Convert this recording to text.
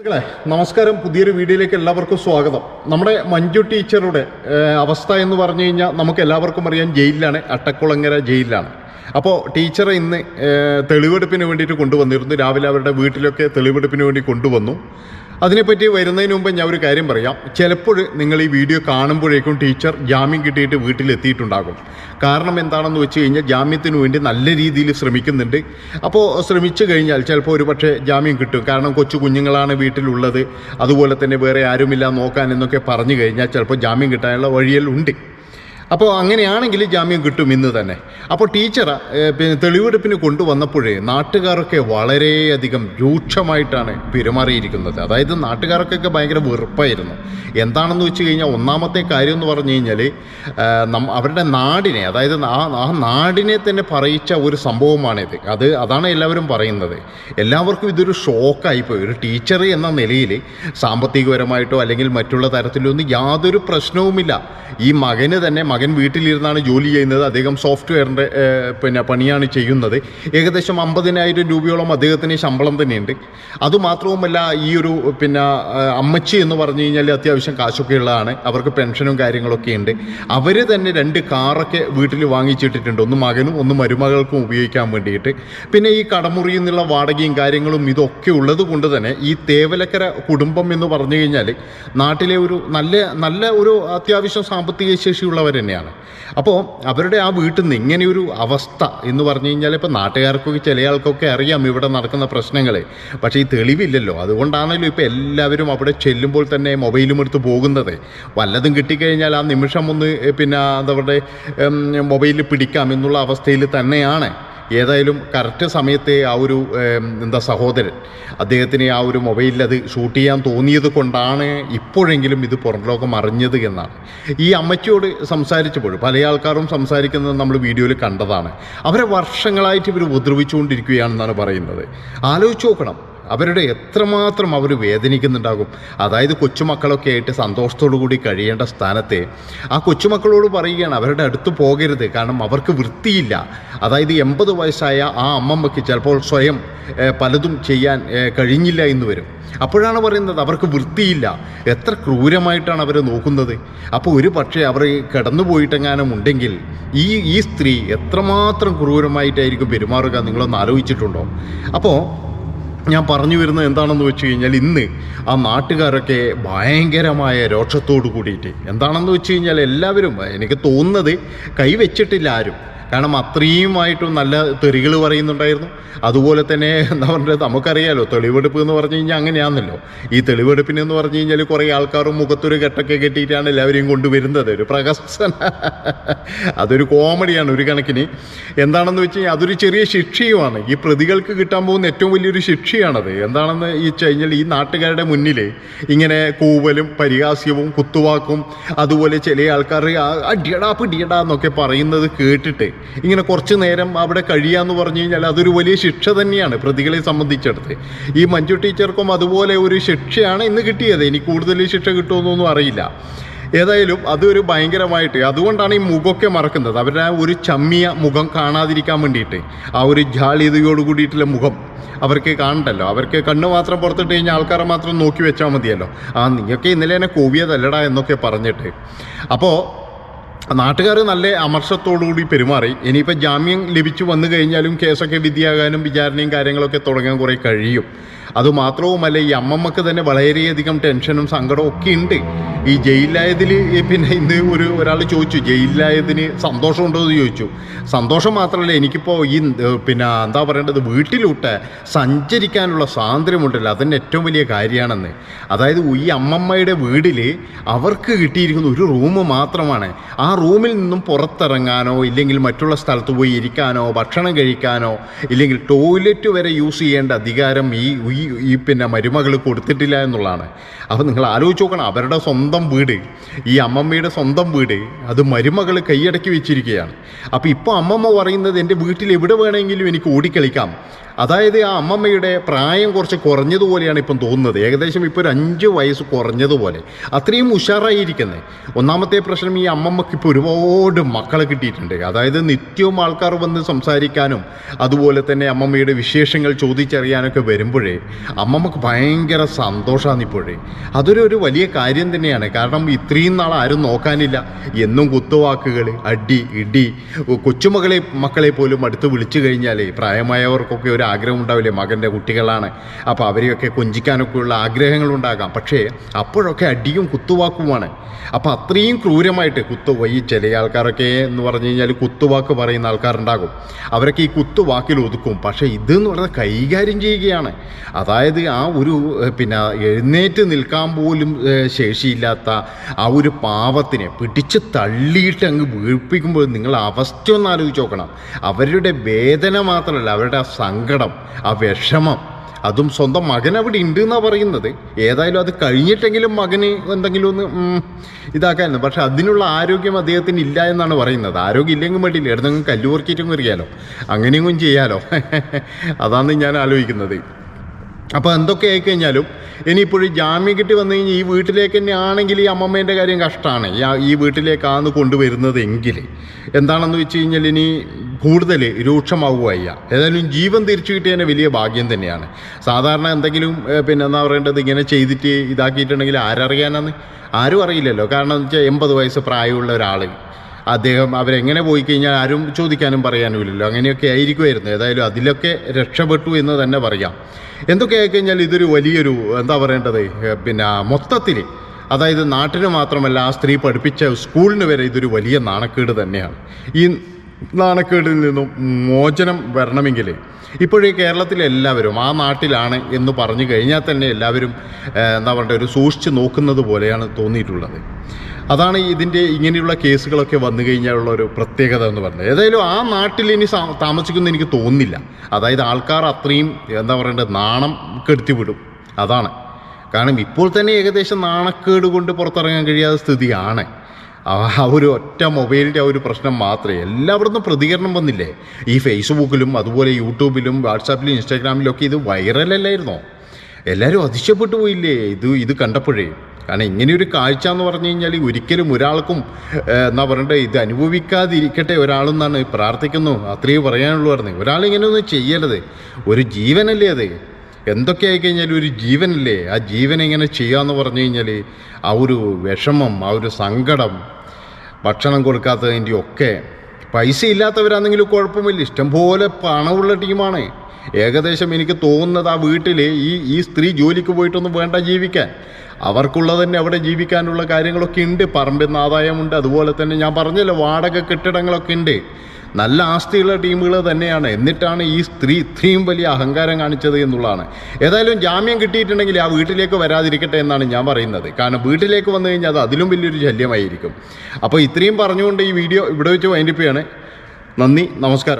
സുഹൃത്തുക്കളെ നമസ്കാരം. പുതിയൊരു വീഡിയോയിലേക്ക് എല്ലാവർക്കും സ്വാഗതം. നമ്മുടെ മഞ്ജു ടീച്ചറുടെ അവസ്ഥ എന്ന് പറഞ്ഞു കഴിഞ്ഞാൽ നമുക്ക് എല്ലാവർക്കും അറിയാം ജയിലിലാണ്. അട്ടക്കുളങ്ങര ജയിലിലാണ്. അപ്പോൾ ടീച്ചറെ ഇന്ന് തെളിവെടുപ്പിന് വേണ്ടിയിട്ട് കൊണ്ടുവന്നിരുന്നു. രാവിലെ അവരുടെ വീട്ടിലൊക്കെ തെളിവെടുപ്പിന് വേണ്ടി കൊണ്ടുവന്നു. അതിനെപ്പറ്റി വരുന്നതിന് മുമ്പ് ഞാൻ ഒരു കാര്യം പറയാം. ചിലപ്പോൾ നിങ്ങൾ ഈ വീഡിയോ കാണുമ്പോഴേക്കും ടീച്ചർ ജാമ്യം കിട്ടിയിട്ട് വീട്ടിലെത്തിയിട്ടുണ്ടാകും. കാരണം എന്താണെന്ന് വെച്ച് കഴിഞ്ഞാൽ ജാമ്യത്തിന് വേണ്ടി നല്ല രീതിയിൽ ശ്രമിക്കുന്നുണ്ട്. അപ്പോൾ ശ്രമിച്ചു കഴിഞ്ഞാൽ ചിലപ്പോൾ ഒരു പക്ഷേ ജാമ്യം കിട്ടും. കാരണം കൊച്ചു കുഞ്ഞുങ്ങളാണ് വീട്ടിലുള്ളത്. അതുപോലെ തന്നെ വേറെ ആരുമില്ല നോക്കാൻ എന്നൊക്കെ പറഞ്ഞു കഴിഞ്ഞാൽ ചിലപ്പോൾ ജാമ്യം കിട്ടാനുള്ള വഴിയെല്ലാം ഉണ്ട് അപ്പോൾ അങ്ങനെയാണെങ്കിൽ ജാമ്യം കിട്ടും ഇന്ന് തന്നെ. അപ്പോൾ ടീച്ചർ പിന്നെ തെളിവെടുപ്പിന് കൊണ്ടുവന്നപ്പോഴേ നാട്ടുകാരൊക്കെ വളരെയധികം രൂക്ഷമായിട്ടാണ് പെരുമാറിയിരിക്കുന്നത്. അതായത് നാട്ടുകാർക്കൊക്കെ ഭയങ്കര വെറുപ്പായിരുന്നു. എന്താണെന്ന് വെച്ച് കഴിഞ്ഞാൽ ഒന്നാമത്തെ കാര്യം എന്ന് പറഞ്ഞു കഴിഞ്ഞാൽ അവരുടെ നാടിനെ അതായത് ആ ആ നാടിനെ തന്നെ പറയിച്ച ഒരു സംഭവമാണിത്. അത് അതാണ് എല്ലാവരും പറയുന്നത്. എല്ലാവർക്കും ഇതൊരു ഷോക്കായിപ്പോയി. ഒരു ടീച്ചർ എന്ന നിലയിൽ സാമ്പത്തികപരമായിട്ടോ അല്ലെങ്കിൽ മറ്റുള്ള തരത്തിലൊന്നും യാതൊരു പ്രശ്നവുമില്ല. ഈ മകന് തന്നെ മകൻ വീട്ടിലിരുന്നാണ് ജോലി ചെയ്യുന്നത്. അദ്ദേഹം സോഫ്റ്റ്വെയറിന്റെ പിന്നെ പണിയാണ് ചെയ്യുന്നത്. ഏകദേശം അമ്പതിനായിരം രൂപയോളം അദ്ദേഹത്തിന് ശമ്പളം തന്നെയുണ്ട്. അതുമാത്രവുമല്ല ഈ ഒരു പിന്നെ അമ്മച്ചി എന്ന് പറഞ്ഞു കഴിഞ്ഞാൽ അത്യാവശ്യം കാശൊക്കെ ഉള്ളതാണ്. അവർക്ക് പെൻഷനും കാര്യങ്ങളൊക്കെ ഉണ്ട്. അവർ തന്നെ രണ്ട് കാറൊക്കെ വീട്ടിൽ വാങ്ങിച്ചിട്ടിട്ടുണ്ട്. ഒന്ന് മകനും ഒന്ന് മരുമകൾക്കും ഉപയോഗിക്കാൻ വേണ്ടിയിട്ട്. പിന്നെ ഈ കടമുറിയിൽ നിന്നുള്ള വാടകയും കാര്യങ്ങളും ഇതൊക്കെ ഉള്ളത് കൊണ്ട് തന്നെ ഈ തേവലക്കര കുടുംബം എന്ന് പറഞ്ഞു കഴിഞ്ഞാൽ നാട്ടിലെ ഒരു നല്ല നല്ല ഒരു അത്യാവശ്യം സാമ്പത്തിക ശേഷിയുള്ളവർ തന്നെയാണ്. അപ്പോൾ അവരുടെ ആ വീട്ടിൽ നിന്ന് ഇങ്ങനെയൊരു അവസ്ഥ എന്ന് പറഞ്ഞു കഴിഞ്ഞാൽ ഇപ്പോൾ നാട്ടുകാർക്കൊക്കെ ചില ആൾക്കൊക്കെ അറിയാം ഇവിടെ നടക്കുന്ന പ്രശ്നങ്ങൾ പക്ഷേ ഈ തെളിവില്ലല്ലോ. അതുകൊണ്ടാണല്ലോ ഇപ്പോൾ എല്ലാവരും അവിടെ ചെല്ലുമ്പോൾ തന്നെ മൊബൈലും എടുത്ത് പോകുന്നത്. വല്ലതും കിട്ടിക്കഴിഞ്ഞാൽ ആ നിമിഷം ഒന്ന് പിന്നെ എന്താ മൊബൈലിൽ പിടിക്കാം എന്നുള്ള അവസ്ഥയിൽ തന്നെയാണ്. ഏതായാലും കറക്റ്റ് സമയത്തെ ആ ഒരു എന്താ സഹോദരൻ അദ്ദേഹത്തിന് ആ ഒരു മൊബൈലിൽ അത് ഷൂട്ട് ചെയ്യാൻ തോന്നിയത് കൊണ്ടാണ് ഇപ്പോഴെങ്കിലും ഇത് പുറം ലോകം അറിഞ്ഞത് എന്നാണ്. ഈ അമ്മച്ചിയോട് സംസാരിച്ചപ്പോൾ പല ആൾക്കാരും സംസാരിക്കുന്നത് നമ്മൾ വീഡിയോയിൽ കണ്ടതാണ്. അവരെ വർഷങ്ങളായിട്ട് ഇവർ ഉപദ്രവിച്ചുകൊണ്ടിരിക്കുകയാണെന്നാണ് പറയുന്നത്. ആലോചിച്ച് നോക്കണം. അവരുടെ എത്രമാത്രം അവർ വേദനിക്കുന്നുണ്ടാകും. അതായത് കൊച്ചുമക്കളൊക്കെ ആയിട്ട് സന്തോഷത്തോടു കൂടി കഴിയേണ്ട സ്ഥാനത്തെ ആ കൊച്ചുമക്കളോട് പറയുകയാണ് അവരുടെ അടുത്ത് പോകരുത് കാരണം അവർക്ക് വൃത്തിയില്ല. അതായത് എൺപത് വയസ്സായ ആ അമ്മമ്മയ്ക്ക് ചിലപ്പോൾ സ്വയം പലതും ചെയ്യാൻ കഴിഞ്ഞില്ല എന്ന് വരും. അപ്പോഴാണ് പറയുന്നത് അവർക്ക് വൃത്തിയില്ല. എത്ര ക്രൂരമായിട്ടാണ് അവരെ നോക്കുന്നത്. അപ്പോൾ ഒരു പക്ഷേ അവർ കിടന്നു പോയിട്ടെങ്ങാനും ഉണ്ടെങ്കിൽ ഈ ഈ സ്ത്രീ എത്രമാത്രം ക്രൂരമായിട്ടായിരിക്കും പെരുമാറുക നിങ്ങളൊന്ന് ആലോചിച്ചിട്ടുണ്ടോ? അപ്പോൾ ഞാൻ പറഞ്ഞു വരുന്നത് എന്താണെന്ന് വെച്ച് കഴിഞ്ഞാൽ ഇന്ന് ആ നാട്ടുകാരൊക്കെ ഭയങ്കരമായ രോക്ഷത്തോട് കൂടിയിട്ട്. എന്താണെന്ന് വെച്ച് കഴിഞ്ഞാൽ എല്ലാവരും എനിക്ക് തോന്നുന്നത് കൈവച്ചിട്ടില്ല ആരും. കാരണം അത്രയുമായിട്ടും നല്ല തെറികൾ പറയുന്നുണ്ടായിരുന്നു. അതുപോലെ തന്നെ എന്താ പറയുക നമുക്കറിയാലോ തെളിവെടുപ്പ് എന്ന് പറഞ്ഞു കഴിഞ്ഞാൽ അങ്ങനെയാണല്ലോ ഈ തെളിവെടുപ്പിന് എന്ന് പറഞ്ഞു കഴിഞ്ഞാൽ കുറേ ആൾക്കാരും മുഖത്തൊരു കെട്ടൊക്കെ കെട്ടിയിട്ടാണ് എല്ലാവരെയും കൊണ്ടുവരുന്നത്. ഒരു പ്രകസന അതൊരു കോമഡിയാണ് ഒരു കണക്കിന്. എന്താണെന്ന് വെച്ച് കഴിഞ്ഞാൽ അതൊരു ചെറിയ ശിക്ഷയുമാണ്. ഈ പ്രതികൾക്ക് കിട്ടാൻ പോകുന്ന ഏറ്റവും വലിയൊരു ശിക്ഷയാണത്. എന്താണെന്ന് വെച്ച് കഴിഞ്ഞാൽ ഈ നാട്ടുകാരുടെ മുന്നിൽ ഇങ്ങനെ കൂവലും പരിഹാസ്യവും കുത്തുവാക്കും അതുപോലെ ചില ആൾക്കാർ അടിയടാ പിടിയടാ എന്നൊക്കെ പറയുന്നത് കേട്ടിട്ട് ഇങ്ങനെ കുറച്ച് നേരം അവിടെ കഴിയാന്ന് പറഞ്ഞു കഴിഞ്ഞാൽ അതൊരു വലിയ ശിക്ഷ തന്നെയാണ് പ്രതികളെ സംബന്ധിച്ചിടത്ത്. ഈ മഞ്ജു ടീച്ചർക്കും അതുപോലെ ഒരു ശിക്ഷയാണ് ഇന്ന് കിട്ടിയത്. ഇനി കൂടുതൽ ശിക്ഷ കിട്ടുമെന്നൊന്നും അറിയില്ല. ഏതായാലും അതൊരു ഭയങ്കരമായിട്ട് അതുകൊണ്ടാണ് ഈ മുഖമൊക്കെ മറക്കുന്നത്. അവരുടെ ഒരു ചമ്മിയ മുഖം കാണാതിരിക്കാൻ വേണ്ടിയിട്ട് ആ ഒരു ജാളിയതയോട് കൂടിയിട്ടുള്ള മുഖം അവർക്ക് കാണണ്ടല്ലോ. അവർക്ക് കണ്ണ് മാത്രം പുറത്തിട്ട് കഴിഞ്ഞാൽ ആൾക്കാരെ മാത്രം നോക്കി വെച്ചാൽ മതിയല്ലോ. ആ നീയൊക്കെ ഇന്നലെ എന്നെ കോവിയതല്ലടാ എന്നൊക്കെ പറഞ്ഞിട്ട്. അപ്പോൾ നാട്ടുകാർ നല്ല അമർഷത്തോടുകൂടി പെരുമാറി. ഇനിയിപ്പോൾ ജാമ്യം ലഭിച്ചു വന്നു കഴിഞ്ഞാലും കേസൊക്കെ വിധിയാകാനും വിചാരണയും കാര്യങ്ങളൊക്കെ തുടങ്ങാൻ കുറേ കഴിയും. അതുമാത്രവുമല്ല ഈ അമ്മമ്മക്ക് തന്നെ വളരെയധികം ടെൻഷനും സങ്കടവും ഒക്കെ ഉണ്ട്. ഈ ജയിലിലായതിൽ പിന്നെ ഇന്ന് ഒരു ഒരാൾ ചോദിച്ചു ജയിലിലായതിന് സന്തോഷമുണ്ടോ? എന്ന് ചോദിച്ചു. സന്തോഷം മാത്രമല്ല എനിക്കിപ്പോൾ ഈ പിന്നെ എന്താ പറയേണ്ടത് വീട്ടിലൂട്ട് സഞ്ചരിക്കാനുള്ള സ്വാതന്ത്ര്യമുണ്ടല്ലോ അതിന്റെ ഏറ്റവും വലിയ കാര്യമാണെന്ന്. അതായത് ഈ അമ്മമ്മയുടെ വീട്ടിൽ അവർക്ക് കിട്ടിയിരിക്കുന്ന ഒരു റൂം മാത്രമാണ്. ആ റൂമിൽ നിന്നും പുറത്തിറങ്ങാനോ ഇല്ലെങ്കിൽ മറ്റുള്ള സ്ഥലത്ത് പോയി ഇരിക്കാനോ ഭക്ഷണം കഴിക്കാനോ ഇല്ലെങ്കിൽ ടോയ്ലറ്റ് വരെ യൂസ് ചെയ്യേണ്ട അധികാരം ഈ ഈ പിന്നെ മരുമകൾ കൊടുത്തിട്ടില്ല എന്നുള്ളതാണ്. അപ്പോൾ നിങ്ങൾ ആലോചിച്ച് നോക്കണം അവരുടെ സ്വന്തം വീട് ഈ അമ്മമ്മയുടെ സ്വന്തം വീട് അത് മരുമകൾ കൈയടക്കി വെച്ചിരിക്കുകയാണ്. അപ്പോൾ ഇപ്പോൾ അമ്മമ്മ പറയുന്നത് എന്റെ വീട്ടിൽ എവിടെ വേണമെങ്കിലും എനിക്ക് ഓടിക്കളിക്കാം. അതായത് ആ അമ്മമ്മയുടെ പ്രായം കുറച്ച് കുറഞ്ഞതുപോലെയാണ് ഇപ്പം തോന്നുന്നത്. ഏകദേശം ഇപ്പോൾ ഒരു അഞ്ച് വയസ്സ് കുറഞ്ഞതുപോലെ. അത്രയും ഉഷാറായിരിക്കുന്നത് ഒന്നാമത്തെ പ്രശ്നം ഈ അമ്മമ്മക്ക് ഇപ്പോൾ ഒരുപാട് മക്കളെ കിട്ടിയിട്ടുണ്ട്. അതായത് നിത്യവും ആൾക്കാർ വന്ന് സംസാരിക്കാനും അതുപോലെ തന്നെ അമ്മമ്മയുടെ വിശേഷങ്ങൾ ചോദിച്ചറിയാനൊക്കെ വരുമ്പോഴേ അമ്മമ്മക്ക് ഭയങ്കര സന്തോഷമാണ് ഇപ്പോഴേ. അതൊരു ഒരു വലിയ കാര്യം തന്നെയാണ്. കാരണം ഇത്രയും നാൾ ആരും നോക്കാനില്ല. എന്നും കുത്തുവാക്കുകൾ അടി ഇടി കൊച്ചുമകളെ മക്കളെ പോലും അടുത്ത് വിളിച്ചു കഴിഞ്ഞാൽ പ്രായമായവർക്കൊക്കെ ഒരു ആഗ്രഹം ഉണ്ടാവില്ലേ മകന്റെ കുട്ടികളാണ്. അപ്പോൾ അവരെയൊക്കെ കൊഞ്ചിക്കാനൊക്കെ ഉള്ള ആഗ്രഹങ്ങളുണ്ടാകാം. പക്ഷേ അപ്പോഴൊക്കെ അടിയും കുത്തുവാക്കുമാണ്. അപ്പോൾ അത്രയും ക്രൂരമായിട്ട് കുത്തു ഈ ചില ആൾക്കാരൊക്കെ എന്ന് പറഞ്ഞു കഴിഞ്ഞാൽ കുത്തുവാക്ക് പറയുന്ന ആൾക്കാരുണ്ടാകും. അവരൊക്കെ ഈ കുത്തുവാക്കിൽ ഒതുക്കും. പക്ഷേ ഇതെന്ന് പറയുന്നത് കൈകാര്യം ചെയ്യുകയാണ്. അതായത് ആ ഒരു പിന്നെ എഴുന്നേറ്റ് നിൽക്കാൻ പോലും ശേഷിയില്ലാത്ത ആ ഒരു പാവത്തിനെ പിടിച്ച് തള്ളിയിട്ട് അങ്ങ് വീഴ്പ്പിക്കുമ്പോൾ നിങ്ങൾ അവസ്ഥ ഒന്ന് ആലോചിച്ച് നോക്കണം. അവരുടെ വേദന മാത്രമല്ല അവരുടെ ആ സങ്കടം ആ വിഷമം. അതും സ്വന്തം മകൻ അവിടെ ഉണ്ട് എന്നാണ് പറയുന്നത്. ഏതായാലും അത് കഴിഞ്ഞിട്ടെങ്കിലും മകന് എന്തെങ്കിലും ഒന്ന് ഇതാക്കാമായിരുന്നു പക്ഷെ അതിനുള്ള ആരോഗ്യം അദ്ദേഹത്തിന് ഇല്ല എന്നാണ് പറയുന്നത്. ആരോഗ്യം ഇല്ലെങ്കിൽ വേണ്ടിയില്ല. എടുത്തെങ്കിലും കല്ലുപൊറുക്കിയിട്ടും കയറിയാലോ അങ്ങനെയെങ്കിലും ചെയ്യാലോ. അതാണ് ഞാൻ ആലോചിക്കുന്നത്. അപ്പോൾ എന്തൊക്കെ ആയിക്കഴിഞ്ഞാലും ഇനിയിപ്പോഴും ജാമ്യം കിട്ടി വന്നു കഴിഞ്ഞാൽ ഈ വീട്ടിലേക്ക് തന്നെ ആണെങ്കിൽ ഈ അമ്മമ്മേന്റെ കാര്യം കഷ്ടമാണ് ഈ വീട്ടിലേക്കാണ് കൊണ്ടുവരുന്നത് എങ്കിൽ എന്താണെന്ന് വെച്ച് കഴിഞ്ഞാൽ ഇനി കൂടുതൽ രൂക്ഷമാവുകയ്യ ഏതായാലും ജീവൻ തിരിച്ചു കിട്ടിയതിന് വലിയ ഭാഗ്യം തന്നെയാണ്. സാധാരണ എന്തെങ്കിലും പിന്നെ എന്താ പറയേണ്ടത് ഇങ്ങനെ ചെയ്തിട്ട് ഇതാക്കിയിട്ടുണ്ടെങ്കിൽ ആരറിയാനാന്ന്? ആരും അറിയില്ലല്ലോ. കാരണം എന്ന് വെച്ചാൽ എൺപത് വയസ്സ് പ്രായമുള്ള ഒരാൾ അദ്ദേഹം അവരെങ്ങനെ പോയി കഴിഞ്ഞാൽ ആരും ചോദിക്കാനും പറയാനും ഇല്ലല്ലോ അങ്ങനെയൊക്കെ ആയിരിക്കുമായിരുന്നു. ഏതായാലും അതിലൊക്കെ രക്ഷപ്പെട്ടു എന്ന് തന്നെ പറയാം. എന്തൊക്കെ ആയിക്കഴിഞ്ഞാൽ ഇതൊരു വലിയൊരു എന്താ പറയേണ്ടത് പിന്നെ മൊത്തത്തിൽ അതായത് നാട്ടിന് മാത്രമല്ല ആ സ്ത്രീ പഠിപ്പിച്ച സ്കൂളിന് വരെ ഇതൊരു വലിയ നാണക്കേട് തന്നെയാണ്. ഈ നാണക്കേടിൽ നിന്നും മോചനം വരണമെങ്കിൽ ഇപ്പോഴേ കേരളത്തിലെ എല്ലാവരും ആ നാട്ടിലാണ് എന്ന് പറഞ്ഞു കഴിഞ്ഞാൽ തന്നെ എല്ലാവരും എന്താ പറയുക ഒരു സൂക്ഷിച്ച് നോക്കുന്നത് പോലെയാണ് തോന്നിയിട്ടുള്ളത്. അതാണ് ഇതിന്റെ ഇങ്ങനെയുള്ള കേസുകളൊക്കെ വന്നു കഴിഞ്ഞാലുള്ള ഒരു പ്രത്യേകത എന്ന് പറഞ്ഞത്. ഏതായാലും ആ നാട്ടിൽ ഇനി താമസിക്കുന്നു എനിക്ക് തോന്നുന്നില്ല. അതായത് ആൾക്കാർ അത്രയും എന്താ പറയേണ്ടത് നാണം കെടുത്തി വിടും അതാണ്. കാരണം ഇപ്പോൾ തന്നെ ഏകദേശം നാണക്കേട് കൊണ്ട് പുറത്തിറങ്ങാൻ കഴിയാത്ത സ്ഥിതിയാണ്. ആ ഒരു ഒറ്റ മൊബൈലിന്റെ ആ ഒരു പ്രശ്നം മാത്രമേ. എല്ലാവരും പ്രതികരണം വന്നില്ലേ? ഈ ഫേസ്ബുക്കിലും അതുപോലെ യൂട്യൂബിലും വാട്സാപ്പിലും ഇൻസ്റ്റാഗ്രാമിലും ഒക്കെ ഇത് വൈറലല്ലായിരുന്നോ എല്ലാവരും അതിശയപ്പെട്ടു പോയില്ലേ? ഇത് ഇത് കണ്ടപ്പോഴേ. കാരണം ഇങ്ങനെയൊരു കാഴ്ച എന്ന് പറഞ്ഞു കഴിഞ്ഞാൽ ഒരിക്കലും ഒരാൾക്കും എന്നാ പറയണ്ടേ ഇത് അനുഭവിക്കാതിരിക്കട്ടെ ഒരാളെന്നാണ് പ്രാർത്ഥിക്കുന്നു. അത്രയും പറയാനുള്ളൂ പറഞ്ഞു. ഒരാൾ ഇങ്ങനെയൊന്നും ചെയ്യരുത് ഒരു ജീവനല്ലേ അത്? എന്തൊക്കെ ആയിക്കഴിഞ്ഞാലും ഒരു ജീവനല്ലേ? ആ ജീവൻ എങ്ങനെ ചെയ്യാമെന്ന് പറഞ്ഞു കഴിഞ്ഞാൽ ആ ഒരു വിഷമം ആ ഒരു സങ്കടം ഭക്ഷണം കൊടുക്കാത്തതിന്റെ ഒക്കെ പൈസ ഇല്ലാത്തവരാണെങ്കിലും കുഴപ്പമില്ല. ഇഷ്ടംപോലെ പണമുള്ള ടീമാണ്. ഏകദേശം എനിക്ക് തോന്നുന്നത് ആ വീട്ടിൽ ഈ ഈ സ്ത്രീ ജോലിക്ക് പോയിട്ടൊന്നും വേണ്ട ജീവിക്കാൻ. അവർക്കുള്ളത് തന്നെ അവിടെ ജീവിക്കാനുള്ള കാര്യങ്ങളൊക്കെ ഉണ്ട്. പറമ്പിൽ നിന്ന് ആദായമുണ്ട്. അതുപോലെ തന്നെ ഞാൻ പറഞ്ഞല്ലോ വാടക കെട്ടിടങ്ങളൊക്കെ ഉണ്ട്. നല്ല ആസ്തിയുള്ള ടീമുകൾ തന്നെയാണ്. എന്നിട്ടാണ് ഈ സ്ത്രീ ഇത്രയും വലിയ അഹങ്കാരം കാണിച്ചത് എന്നുള്ളതാണ്. ഏതായാലും ജാമ്യം കിട്ടിയിട്ടുണ്ടെങ്കിൽ ആ വീട്ടിലേക്ക് വരാതിരിക്കട്ടെ എന്നാണ് ഞാൻ പറയുന്നത്. കാരണം വീട്ടിലേക്ക് വന്നു കഴിഞ്ഞാൽ അത് അതിലും വലിയൊരു ശല്യമായിരിക്കും. അപ്പോൾ ഇത്രയും പറഞ്ഞുകൊണ്ട് ഈ വീഡിയോ ഇവിടെ വെച്ച് വൈൻഡിപ്പ് ചെയ്യാണ്. നന്ദി നമസ്കാരം.